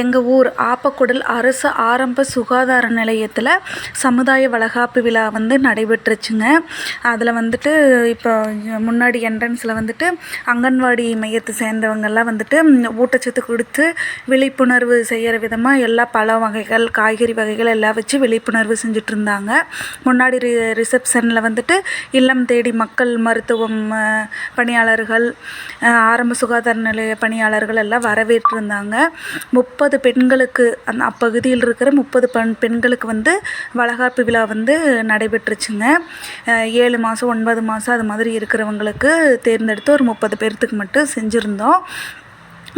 எங்கள் ஊர் ஆப்பக்குடல் அரசு ஆரம்ப சுகாதார நிலையத்தில் சமுதாய வளகாப்பு விழா வந்து நடைபெற்றுச்சுங்க. அதில் வந்துட்டு இப்போ முன்னாடி என்ட்ரன்ஸில் வந்துட்டு அங்கன்வாடி மையத்தை சேர்ந்தவங்கெல்லாம் வந்துட்டு ஊட்டச்சத்து கொடுத்து விழிப்புணர்வு செய்கிற விதமாக எல்லா பழ வகைகள் காய்கறி வகைகள் எல்லாம் வச்சு விழிப்புணர்வு செஞ்சுட்டு இருந்தாங்க முன்னாடி ரி ரிசப்ஷனில் வந்துட்டு இல்லம் தேடி மக்கள் மருத்துவம் பணியாளர்கள் ஆரம்ப சுகாதார நிலைய பணியாளர்கள் எல்லாம் வரவேற்றிருந்தாங்க. முப்பது பெண்களுக்கு அந்த அப்பகுதியில் இருக்கிற முப்பது பெண் பெண்களுக்கு வந்து வளகாப்பு விழா வந்து நடைபெற்றுச்சுங்க. ஏழு மாதம் ஒன்பது மாதம் அது மாதிரி இருக்கிறவங்களுக்கு தேர்ந்தெடுத்து ஒரு முப்பது பேர்த்துக்கு மட்டும் செஞ்சுருந்தோம்.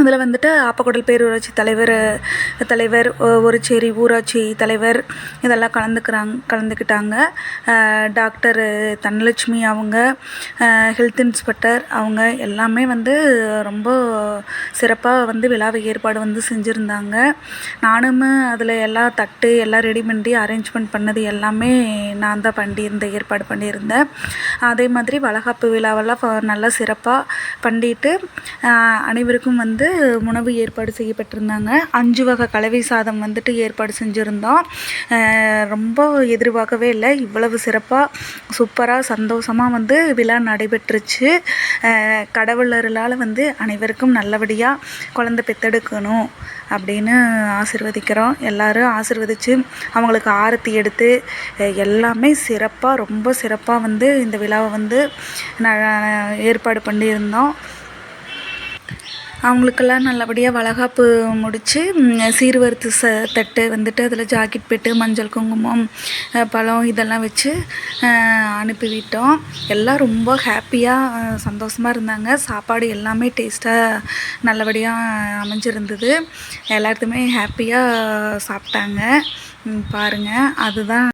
அதில் வந்துட்டு ஆப்பக்குடல் பேரூராட்சி தலைவர் தலைவர் ஒரு சேரி ஊராட்சி தலைவர் இதெல்லாம் கலந்துக்கிறாங்க கலந்துக்கிட்டாங்க. டாக்டர் தனலட்சுமி அவங்க ஹெல்த் இன்ஸ்பெக்டர் அவங்க எல்லாமே வந்து ரொம்ப சிறப்பாக வந்து விழாவை ஏற்பாடு வந்து செஞ்சுருந்தாங்க. நானும் அதில் எல்லா தட்டு எல்லாம் ரெடி பண்ணி அரேஞ்ச்மெண்ட் பண்ணது எல்லாமே நான் தான் பண்ணியிருந்தேன் ஏற்பாடு பண்ணியிருந்தேன். அதே மாதிரி வளகாப்பு விழாவெல்லாம் நல்லா சிறப்பாக பண்ணிட்டு அனைவருக்கும் வந்து உணவு ஏற்பாடு செய்யப்பட்டிருந்தாங்க. அஞ்சு வகை கலவை சாதம் வந்துட்டு ஏற்பாடு செஞ்சுருந்தோம். ரொம்ப எதிர்பார்க்கவே இல்லை. இவ்வளவு சிறப்பாக சூப்பராக சந்தோஷமாக வந்து விழா நடைபெற்றுச்சு. கடவுளர்களால் வந்து அனைவருக்கும் நல்லபடியாக குழந்தை பெற்றெடுக்கணும் அப்படின்னு ஆசிர்வதிக்கிறோம். எல்லாரும் ஆசிர்வதித்து அவங்களுக்கு ஆரத்தி எடுத்து எல்லாமே சிறப்பாக ரொம்ப சிறப்பாக வந்து இந்த விழாவை வந்து ந ஏற்பாடு பண்ணியிருந்தோம். அவங்களுக்கெல்லாம் நல்லபடியாக வளகாப்பு முடித்து சீர்வரிசை ச தட்டு வந்துட்டு அதில் ஜாக்கெட் பெட்டு மஞ்சள் குங்குமம் பழம் இதெல்லாம் வச்சு அனுப்பிவிட்டோம் எல்லாம் ரொம்ப ஹாப்பியாக சந்தோஷமாக இருந்தாங்க. சாப்பாடு எல்லாமே டேஸ்ட்டாக நல்லபடியாக அமைஞ்சிருந்தது. எல்லாத்துமே ஹாப்பியாக சாப்பிட்டாங்க. பாருங்கள் அதுதான்